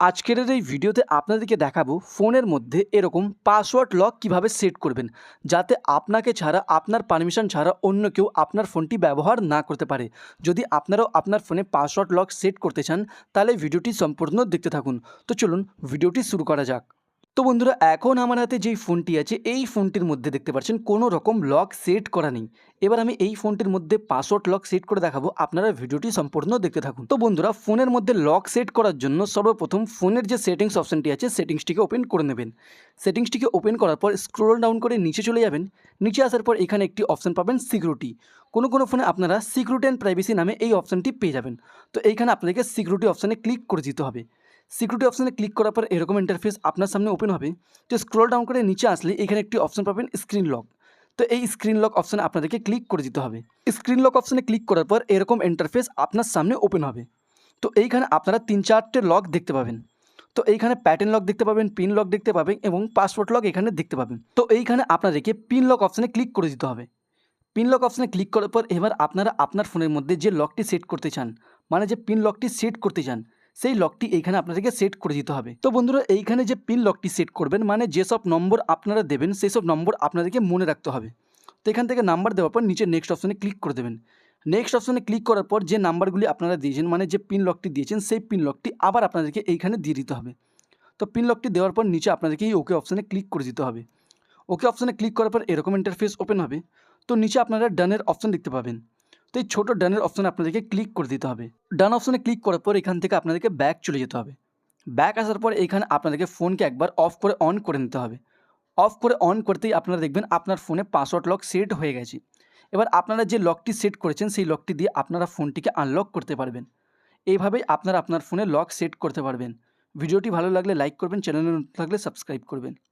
আজকের এই ভিডিওতে আপনাদেরকে দেখাবো ফোনের মধ্যে এরকম পাসওয়ার্ড লক কীভাবে সেট করবেন, যাতে আপনাকে ছাড়া, আপনার পারমিশন ছাড়া অন্য কেউ আপনার ফোনটি ব্যবহার না করতে পারে। যদি আপনারাও আপনার ফোনে পাসওয়ার্ড লক সেট করতে চান, তাহলে ভিডিওটি সম্পূর্ণ দেখতে থাকুন। তো চলুন, ভিডিওটি শুরু করা যাক। তো বন্ধুরা, এখন আমার হাতে যেই ফোনটি আছে, এই ফোনটির মধ্যে দেখতে পাচ্ছেন কোনো রকম লক সেট করা নেই। এবার আমি এই ফোনটির মধ্যে পাসওয়ার্ড লক সেট করে দেখাবো, আপনারা ভিডিওটি সম্পূর্ণ দেখতে থাকুন। তো বন্ধুরা, ফোনের মধ্যে লক সেট করার জন্য সর্বপ্রথম ফোনের যে সেটিংস অপশনটি আছে, সেটিংসটিকে ওপেন করে নেবেন। সেটিংসটিকে ওপেন করার পর স্ক্রোল ডাউন করে নিচে চলে যাবেন। নিচে আসার পর এখানে একটি অপশান পাবেন সিকিউরিটি। কোনো কোনো ফোনে আপনারা সিকিউরিটি অ্যান্ড প্রাইভেসি নামে এই অপশনটি পেয়ে যাবেন। তো এইখানে আপনাদেরকে সিকিউরিটি অপশানে ক্লিক করে দিতে হবে। সিকিউরিটি অপশানে ক্লিক করার পর এরকম ইন্টারফেস আপনার সামনে ওপেন হবে। তো স্ক্রল ডাউন করে নিচে আসলে এখানে একটি অপশন পাবেন স্ক্রিন লক তো এই স্ক্রিন লক অপশানে আপনাদেরকে ক্লিক করে দিতে হবে। স্ক্রিন লক অপশানে ক্লিক করার পর এরকম ইন্টারফেস আপনার সামনে ওপেন হবে। তো এইখানে আপনারা তিন চারটে লক দেখতে পাবেন। তো এইখানে প্যাটার্ন লক দেখতে পাবেন পিন লক দেখতে পাবেন এবং পাসওয়ার্ড লক এখানে দেখতে পাবেন। তো এইখানে আপনাদেরকে পিন লক অপশানে ক্লিক করে দিতে হবে। পিন লক অপশানে ক্লিক করার পর এবার আপনারা আপনার ফোনের মধ্যে যে লকটি সেট করতে চান মানে যে পিন লকটি সেট করতে চান সেই লকটি এইখানে আপনাদেরকে সেট করে দিতে হবে। তো বন্ধুরা, এইখানে যে পিন লকটি সেট করবেন মানে যেসব নম্বর আপনারা দেবেন সেই সব নম্বর আপনাদেরকে মনে রাখতে হবে। তো এখান থেকে নাম্বার দেওয়ার পর নিচে নেক্সট অপশানে ক্লিক করে দেবেন। নেক্সট অপশানে ক্লিক করার পর যে নাম্বারগুলি আপনারা দিয়েছেন মানে যে পিন লকটি দিয়েছেন, সেই পিন লকটি আবার আপনাদেরকে এইখানে দিয়ে দিতে হবে। তো পিন লকটি দেওয়ার পর নিচে আপনাদেরকে এই ওকে অপশানে ক্লিক করে দিতে হবে। ওকে অপশানে ক্লিক করার পর এরকম ইন্টারফেস ওপেন হবে। তো নিচে আপনারা ডানের অপশান দেখতে পাবেন। তো এই ছোটো ডানের অপশানে আপনাদেরকে ক্লিক করে দিতে হবে। ডান অপশানে ক্লিক করার পর এখান থেকে আপনাদেরকে ব্যাক চলে যেতে হবে। ব্যাক আসার পর এখানে আপনাদেরকে ফোনকে একবার অফ করে অন করে নিতে হবে। অফ করে অন করতেই আপনারা দেখবেন আপনার ফোনে পাসওয়ার্ড লক সেট হয়ে গেছে। এবার আপনারা যে লকটি সেট করেছেন, সেই লকটি দিয়ে আপনারা ফোনটিকে আনলক করতে পারবেন। এইভাবেই আপনারা আপনার ফোনে লক সেট করতে পারবেন। ভিডিওটি ভালো লাগলে লাইক করবেন চ্যানেলে থাকলে সাবস্ক্রাইব করবেন।